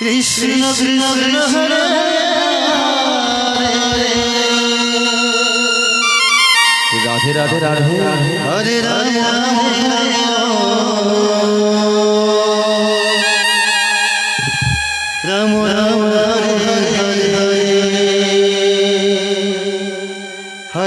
Krishna Krishna Hare Radhe Radhe Radhe Radhe Radhe Radhe Radhe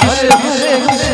不是，不是，不是。